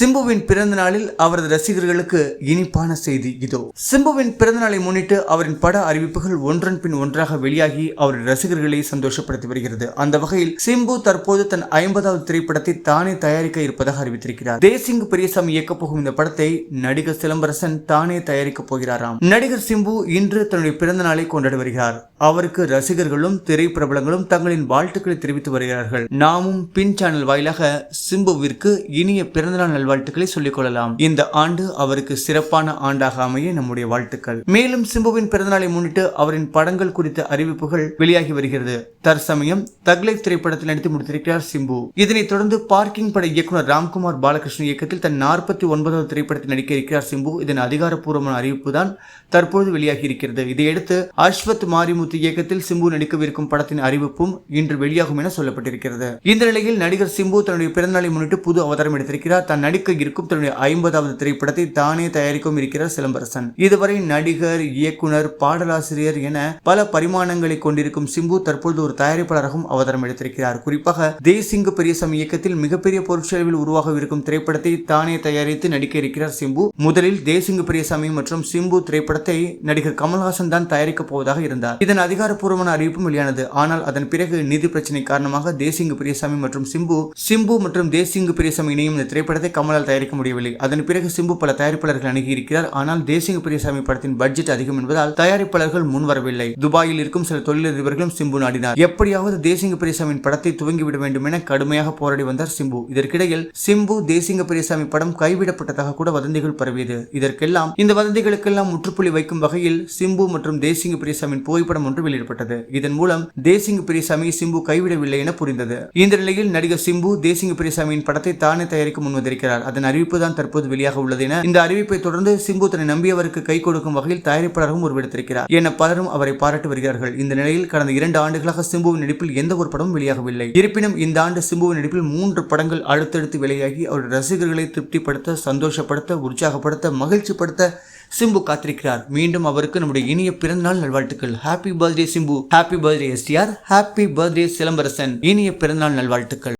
சிம்புவின் பிறந்த நாளில் அவரது ரசிகர்களுக்கு இனிப்பான செய்தி இதோ. சிம்புவின் பிறந்த நாளை முன்னிட்டு அவரின் பட அறிவிப்புகள் ஒன்றன் பின் ஒன்றாக வெளியாகி அவரின் ரசிகர்களை சந்தோஷப்படுத்தி வருகிறது. அந்த வகையில் சிம்பு தற்போது தன் ஐம்பதாவது திரைப்படத்தை தானே தயாரிக்க இருப்பதாக அறிவித்திருக்கிறார். தேசிங் பெரியசாமி இயக்கப் போகும் இந்த படத்தை நடிகர் சிலம்பரசன் தானே தயாரிக்கப் போகிறாராம். நடிகர் சிம்பு இன்று தன்னுடைய பிறந்த நாளை கொண்டாடி வருகிறார். அவருக்கு ரசிகர்களும் திரைப்பிரபலங்களும் தங்களின் வாழ்த்துக்களை தெரிவித்து வருகிறார்கள். நாமும் பின் சேனல் வாயிலாக சிம்புவிற்கு இனிய பிறந்தநாள் நல்வாழ்த்துக்களை சொல்லிக் கொள்ளலாம். இந்த ஆண்டு அவருக்கு சிறப்பான ஆண்டாக அமைய நம்முடைய வாழ்த்துக்கள். மேலும் சிம்புவின் பிறந்தநாளை முன்னிட்டு அவரின் படங்கள் குறித்த அறிவிப்புகள் வெளியாகி வருகிறது. தற்சமயம் தக்லைஃப் திரைப்படத்தில் நடித்து முடித்திருக்கிறார் சிம்பு. இதனைத் தொடர்ந்து பார்க்கிங் பட இயக்குனர் ராம்குமார் பாலகிருஷ்ணன் இயக்கத்தில் தன் நாற்பத்தி ஒன்பதாவது திரைப்படத்தில் நடிக்க இருக்கிறார் சிம்பு. இதன் அதிகாரப்பூர்வமான அறிவிப்பு தான் தற்போது வெளியாகி இருக்கிறது இதையடுத்து அஸ்வத் மாரிமுத்து இயக்கத்தில் சிம்பு நடிக்கவிருக்கும் படத்தின் அறிவிப்பும் இன்று வெளியாகும் என சொல்லப்பட்டிருக்கிறது. இந்த நிலையில் நடிகர் சிம்பு தன்னுடைய பிறந்தநாளை முன்னிட்டு புது அவதாரம் எடுத்திருக்கிறார். தான் நடிக்க இருக்கும் தன்னுடைய ஐம்பதாவது திரைப்படத்தை தானே தயாரிக்கவும் இருக்கிறார் சிலம்பரசன். இதுவரை நடிகர் இயக்குனர் பாடலாசிரியர் என பல பரிமாணங்களை கொண்டிருக்கும் சிம்பு தற்பொழுது ஒரு தயாரிப்பாளராகவும் அவதாரம் எடுத்திருக்கிறார். குறிப்பாக தேசிங்கு பெரியசாமி இயக்கத்தில் மிகப்பெரிய பொருட்செலவில் உருவாகவிருக்கும் திரைப்படத்தை தானே தயாரித்து நடிக்க இருக்கிறார் சிம்பு. முதலில் தேசிங்கு பெரியசாமி மற்றும் சிம்பு திரைப்படத்தை நடிகர் கமல்ஹாசன் தான் தயாரிக்கப் போவதாக இருந்தார். இதன் அதிகாரப்பூர்வமான அறிவிப்பும் வெளியானது. ஆனால் அதன் பிறகு நிதி பிரச்சனை காரணமாக தேசிங்கு பெரியசாமி மற்றும் சிம்பு சிம்பு மற்றும் தேசிங்கு பெரியசாமி இணையும் இந்த திரைப்படத்தை கமலால் தயாரிக்க முடியவில்லை. அதன் பிறகு சிம்பு பல தயாரிப்பாளர்கள் அணுகியிருக்கிறார் ஆனால் தேசிங்கு பெரியசாமி படத்தின் பட்ஜெட் அதிகம் என்பதால் தயாரிப்பாளர்கள் முன்வரவில்லை. துபாயில் இருக்கும் சில தொழிலதிபர்களும் சிம்பு நாடினார். எப்படியாவது தேசிங்க பெரியசாமியின் படத்தை துவங்கிவிட வேண்டும் என கடுமையாக போராடி வந்தார் சிம்பு. இதற்கிடையில் சிம்பு தேசிங்க பெரியசாமி படம் கைவிடப்பட்டதாக கூட வதந்திகள் பரவியது. இதற்கெல்லாம் இந்த வதந்திகளுக்கெல்லாம் முற்றுப்புள்ளி வைக்கும் வகையில் சிம்பு மற்றும் தேசிங்க பெரியசாமியின் புகைப்படம் ஒன்று வெளியிடப்பட்டது. இதன் மூலம் தேசிங்க பெரியசாமி சிம்பு கைவிடவில்லை என புரிந்தது. இந்த நிலையில் நடிகர் சிம்பு தேசிங்க பெரியசாமியின் படத்தை தானே தயாரிக்க முன்வந்திருக்கிறார். அதன் அறிவிப்பு தான் தற்போது வெளியாக உள்ளது என இந்த அறிவிப்பை தொடர்ந்து சிம்பு தன்னை நம்பியவருக்கு கை கொடுக்கும் வகையில் தயாரிப்பாளரும் உருவெடுத்திருக்கிறார். என பலரும் அவரை பாராட்டி வருகிறார்கள். இந்த நிலையில் கடந்த இரண்டு ஆண்டுகளாக சிம்புவின் நடிப்பில் எந்த ஒரு படமும் வெளியாகவில்லை. இருப்பினும் இந்த ஆண்டு சிம்புவின் நடிப்பில் மூன்று படங்கள் அடுத்தடுத்து வெளியாகி அவருடைய ரசிகர்களை திருப்திப்படுத்த சந்தோஷப்படுத்த உற்சாகப்படுத்த மகிழ்ச்சிப்படுத்த சிம்பு காத்திருக்கிறார். மீண்டும் அவருக்கு நம்முடைய இனிய பிறந்தநாள் நல்வாழ்த்துக்கள். Happy birthday Simbu. Happy birthday STR happy birthday Silambarasan. இனிய பிறந்தநாள் நல்வாழ்த்துக்கள்.